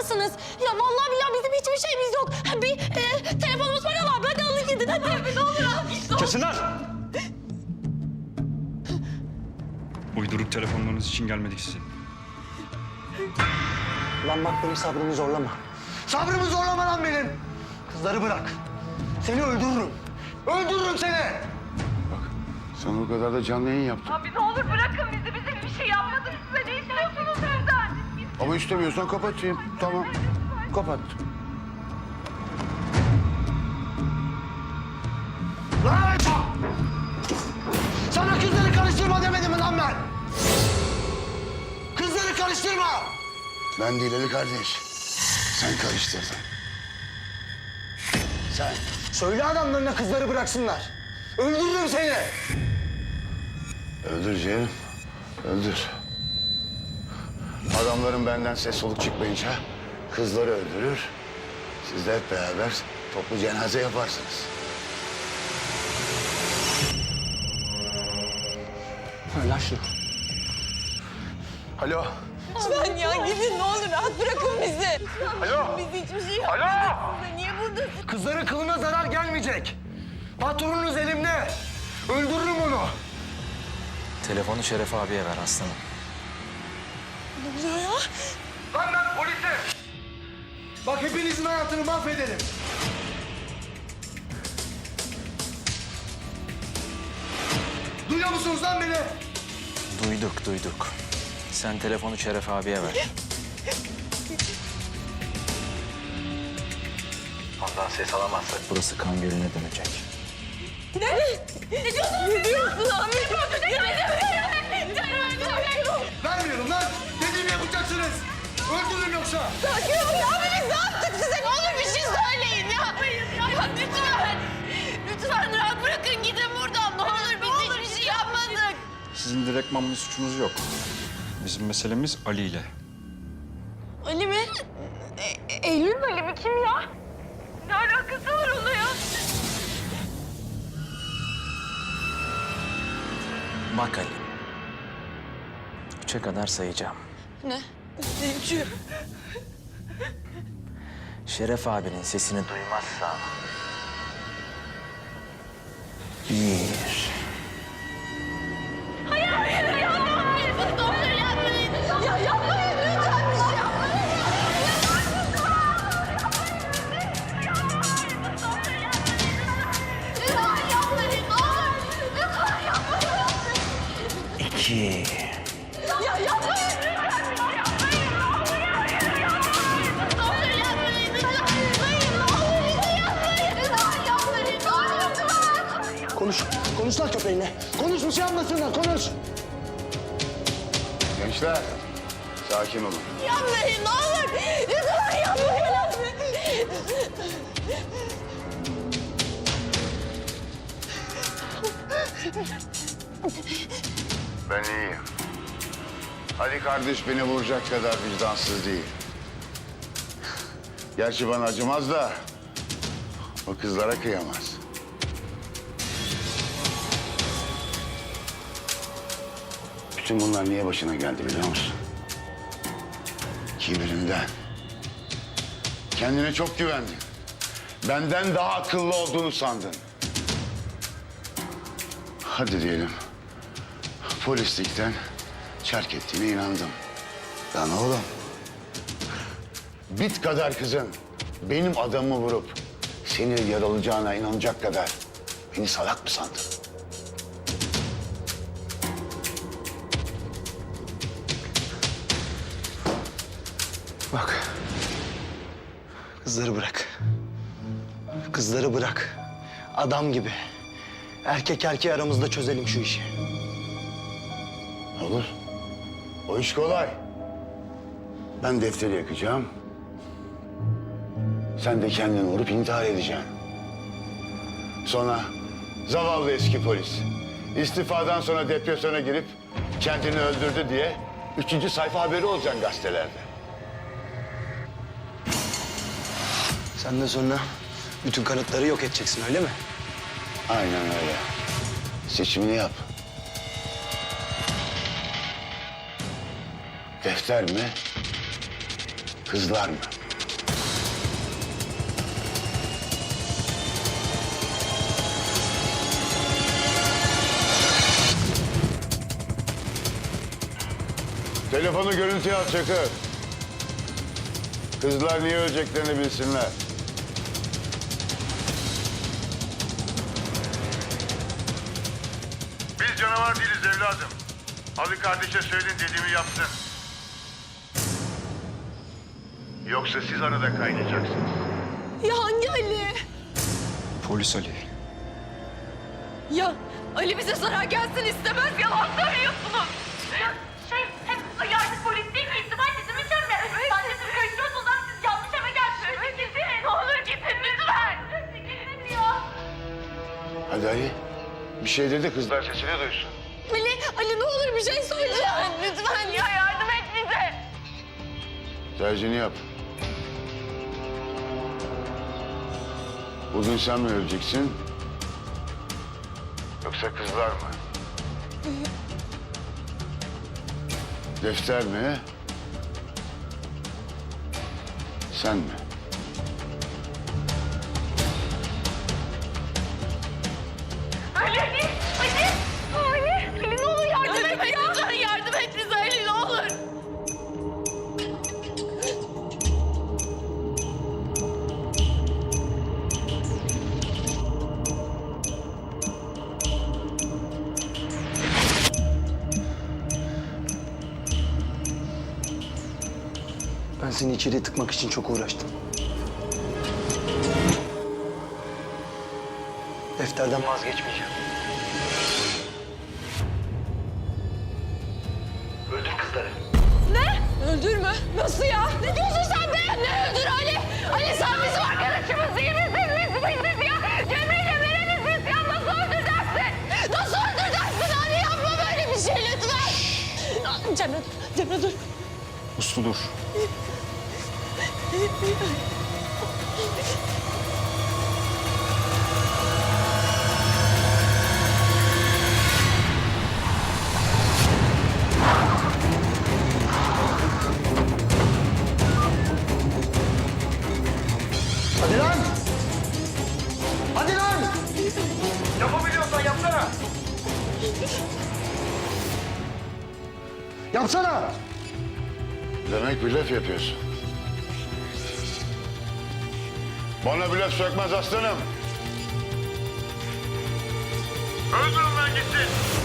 mısınız? Ya vallahi billahi bizim hiçbir şeyimiz yok. Bir e, telefonumuz var ama ben de alın gidin hadi. Abi ne olur abi. Kesin lan! Uyduruk telefonlarınız için gelmedik size. Lan bak benim sabrımı zorlama. Sabrımı zorlama lan benim. Kızları bırak. Seni öldürürüm. Öldürürüm seni. Sen o kadar da canlı yayın yaptın. Abi ne olur bırakın bizi. Bizim bir şey yapmadık size. Ne istiyorsunuz? Ama istemiyorsan kapatayım. Tamam. Kapat. Lan! Sana kızları karıştırma demedim mi lan ben? Kızları karıştırma. Ben değil Ali kardeş. Sen karıştırdın. Sen söyle adamlarına kızları bıraksınlar. Öldürürüm seni. Öldür Cem. Öldür. Adamların benden ses soluk çıkmayınca kızları öldürür. Siz de hep beraber toplu cenaze yaparsınız. Ver şunu. Alo. Ben ya gidin ne olur rahat bırakın bizi. Alo. Biz hiçbir şey yapmadık size. Niye buradasınız? Kızların kılına zarar gelmeyecek. Patronunuz elimde. Öldürürüm onu. Telefonu Şeref abiye ver aslanım. Lan ben polisim. Bak hepinizin hayatını mahvederim. Duyuyor musunuz lan beni? Duyduk duyduk. Sen telefonu Şeref abiye ver. Ondan ses alamazsak burası kan gölüne dönecek. Ne? Ne diyorsun? Ne diyorsun abi? Vermiyorum lan. Dediğimi yapacaksınız. Öldürürüm yoksa. Sakin olun abi biz ne yaptık size? Ne olur bir şey söyleyin ya. Ya lütfen. Lütfen rahat bırakın gidin buradan. Ne olur biz hiçbir şey yapmadık. Sizin direktman bir suçunuz yok. Bizim meselemiz Ali ile. Ali mi? E, Eylül Ali mi kim ya? Ne alakası var onunla ya? Bak Ali. Üçe kadar sayacağım. Ne? Zevci. Şeref abinin sesini duymazsam... Bir... Doktor yapmayın. Ya yapmayın lütfen bir şey yapmayın. Lütfen yapmayın. Ne olur. Lütfen yapmayın. iki... Konuş. Konuş lan köpeğinle. Konuş bir şey anlasınlar. Konuş. Gençler sakin olun. Yapmayın ne olur. Lütfen yapmayın. Ben iyiyim. Ali kardeş beni vuracak kadar vicdansız değil. Gerçi bana acımaz da o kızlara kıyamaz. Bütün bunlar niye başına geldi biliyor musun? Kibrinden. Kendine çok güvendin. Benden daha akıllı olduğunu sandın. Hadi diyelim. Polislikten çark ettiğine inandım. Lan oğlum. Bit kadar kızın benim adamımı vurup seni yaralayacağına inanacak kadar beni salak mı sandın? Bak. Kızları bırak. Kızları bırak. Adam gibi. Erkek erkeği aramızda çözelim şu işi. Olur. O iş kolay. Ben defteri yakacağım. Sen de kendini vurup intihar edeceksin. Sonra zavallı eski polis. istifadan sonra depresyona girip kendini öldürdü diye üçüncü sayfa haberi olacaksın gazetelerde. Sen de sonra bütün kanıtları yok edeceksin öyle mi? Aynen öyle. Seçimini yap. Defter mi? Kızlar mı? Telefonu görüntüye al Çakır. Kızlar niye öleceklerini bilsinler. Canavar değiliz evladım. Ali kardeşe söyleyin dediğimi yapsın. Yoksa siz arada kaynayacaksınız. Ya hangi Ali? Polis Ali. Ya Ali bize zarar gelsin istemez yalan söylüyorsunuz. Şey dedi kızlar sesini duysun. Ali, Ali ne olur bir şey söyle. Lütfen ya yardım et bize. Tercihini yap. Bugün sen mi öleceksin? Yoksa kızlar mı? Defter mi? Sen mi? Ali, Ali, Ali. Ali, Ali ne olur yardım et. Lütfen yardım et bize Ali ne olur. Ben seni içeriye tıkmak için çok uğraştım. Defterden vazgeçmeyeceğim. Öldür kızları. Öldür mü? Nasıl ya? Ne diyorsun sen be? Ne öldür Ali? Ali sen bizim arkadaşımız değil misin? Biz biziz ya. Cemre'yle vereniz biz ya. Nasıl öldüreceksin? Nasıl öldüreceksin Ali? Yapma böyle bir şey lütfen. Cemre, Cemre dur. Uslu dur. Hadi lan! Hadi lan! Yapabiliyorsan yapsana. Yapsana! Demek blöf yapıyorsun. Bana blöf sökmez aslanım. Öldürün lan gitsin.